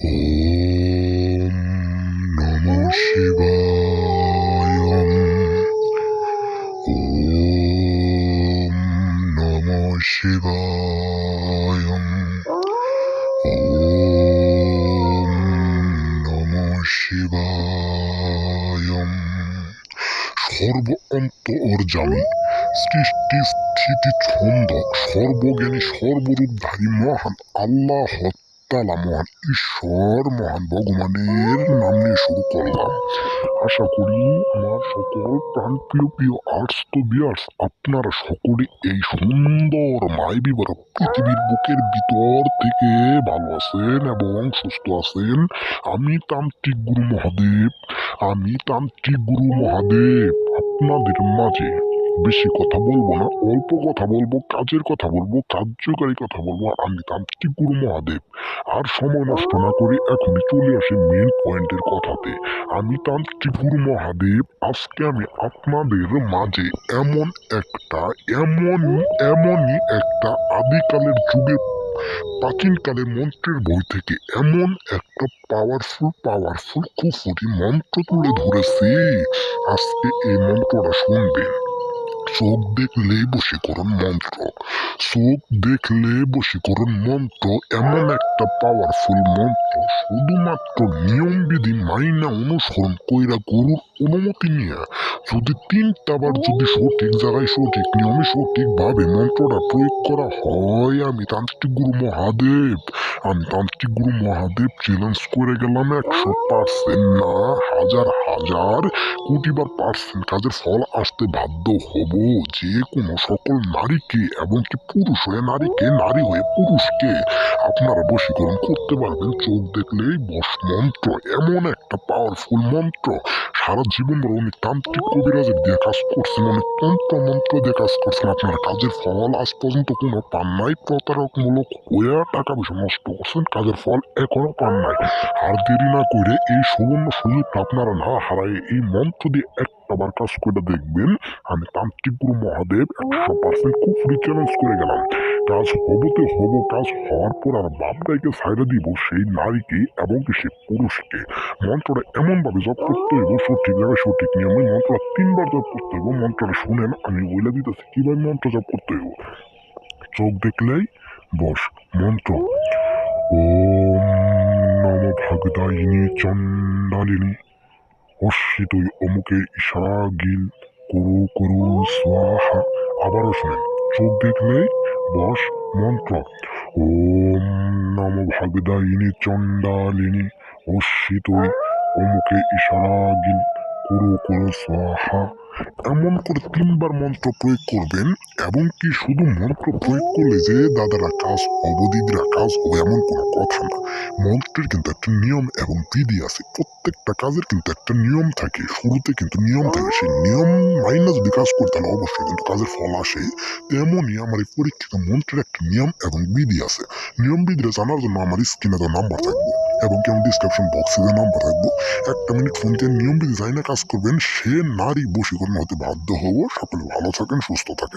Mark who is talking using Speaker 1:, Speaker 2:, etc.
Speaker 1: ওম নম শিবায় ওম নম শিবায় ওম নম শিবায় সর্ব অন্তর্জামী সৃষ্টি স্থিতি ছন্দ সর্বজ্ঞানী সর্বরূপধারী মহান আল্লাহ তালা মহান ঈশ্বর, মহান ভগবানের নাম নিয়ে শুরু করলাম। আশা করি আমার সকল প্রাণপ্রিয়, প্রিয় আর্টস তো বিয়ার্স আপনারা সকলে এই সুন্দর মাইবি বড় পৃথিবীর বুকের ভিতর থেকে ভালো আছেন এবং সুস্থ আছেন। আমি তান্ত্রিক গুরু মহাদেব, আমি তান্ত্রিক গুরু মহাদেব, আপনাদের মাঝে। বেশি কথা বলব না, অল্প কথা বলব, কাজের কথা বলব কার্যকারী কথা বলব আমি তান্ত্রিক গুরু মহাদেব। আর সময় নষ্ট না করে এখনই চলে আসে মেন পয়েন্টের কথাতে। আমি তান্ত্রিক গুরু মহাদেব, আজকে আমি আপনাদের মাঝে এমন একটা, এমন, এমনই একটা আদিকালের যুগে, প্রাচীনকালের মন্ত্রের বই থেকে এমন একটা পাওয়ারফুল পাওয়ারফুল কুফুরি মন্ত্র তুলে ধরেছি। আজকে এই মন্ত্রটা শুনবেন। চোখ দেখলেই বশীকরণ মন্ত্র। চোখ দেখলে বশীকরণ মন্ত্র এমন একটা পাওয়ারফুল মন্ত্র, শুধুমাত্র নিয়মবিধি মাইনা অনুসরণ কইরা গরুর অনুমতি নিয়ে যদি তিনটাবার যদি সঠিক জায়গায় সঠিক নিয়মে সঠিকভাবে মন্ত্রটা প্রয়োগ করা হয়, আমি তান্ত্রিক গুরু মহাদেব। আমি তান্ত্রিক গুরু মহাদেব চ্যালেঞ্জ করে গেলাম একশো পার্সেন্ট না, হাজার হাজার কোটিবার পার্সেন্ট কাজের ফল আসতে বাধ্য হব। যে কোনো সকল নারীকে এবং কি পুরুষ হয়ে নারীকে, নারী হয়ে পুরুষকে আপনারা বশীকরণ করতে পারবেন। চোখ দেখলেই বস মন্ত্র, এমন একটা পাওয়ারফুল মন্ত্র। সারা জীবন ধরে উনি তান্ত্রিক কবিরাজের দিয়ে কাজ করছেন অনেক তন্ত্র মন্ত্র দিয়ে কাজ করছেন। আপনার কাজের ফল আজ পর্যন্ত কোনো পান নাই, প্রতারকমূলক হয়ে টাকা পয়সা নষ্ট করছেন, কাজের ফল এখনও পান নাই। আর দেরি না করে এই সুবর্ণ সুযোগটা আপনারা না হারায় এই মন্ত্র দিয়ে একটাবার কাজ করে দেখবেন, আমি তান্ত্রিক গুরু মহাদেব একশো পার্সেন্ট কুফরি চ্যালেঞ্জ করে গেলাম। কাজ হবতে হব, কাজ হওয়ার পর আর বাপটাইকে সাইডে দিব সেই নারীকে এবং সে পুরুষকে। মন্ত্রটা এমনভাবে জপ করতে হইব, সঠিক জায়গায় সঠিক নিয়মে মন্ত্রটা তিনবার জপ করতে হইব, মন্ত্রটা শুনেন, আমি বলে দিতেছি, কীভাবে মন্ত্র জপ করতে হইব? চোখ দেখলেই বস, মন্ত্র, ওম নম ভাগদায়িনী চণ্ডালিনী। অশ্বিতই অমুকে ইশারা গিল। করু করু, স্বাহা, আবারও শোনেন চোখ দেখলে বস মন্ত্র। ওম নম ভাগদায়িনী চণ্ডালিনী। অশ্বিতই অমুকে ইশারা গিল। করু করু, স্বাহা এমন করে তিনবার মন্ত্র প্রয়োগ করবেন, এবং কি শুধু মন্ত্র প্রয়োগ করলে যে দাদারা কাজ অবদিদরা কাজ হবে, এমন কোনো কথা না। মন্ত্রের কিন্তু একটা নিয়ম এবং বিধি আছে। প্রত্যেকটা কাজের কিন্তু একটা নিয়ম থাকে। শুরুতে কিন্তু নিয়ম থাকে। সেই নিয়ম মাইনা যদি কাজ করতে হলে অবশ্যই কিন্তু কাজের ফল আসে। তেমনই আমার এই পরীক্ষিত মন্ত্রের একটা নিয়ম এবং বিধি আছে। নিয়ম বিধিরা জানার জন্য আমার স্ক্রিনে তো নাম্বার থাকবে। এবং কি আমার ডিসক্রিপশন বক্সে যে নাম্বার থাকব একটা মিনিট ফোন নিয়ম বিধি যাই না কাজ করবেন, সে নারী বশীকরণ হতে বাধ্য হব। সকলে ভালো থাকেন, সুস্থ থাকেন।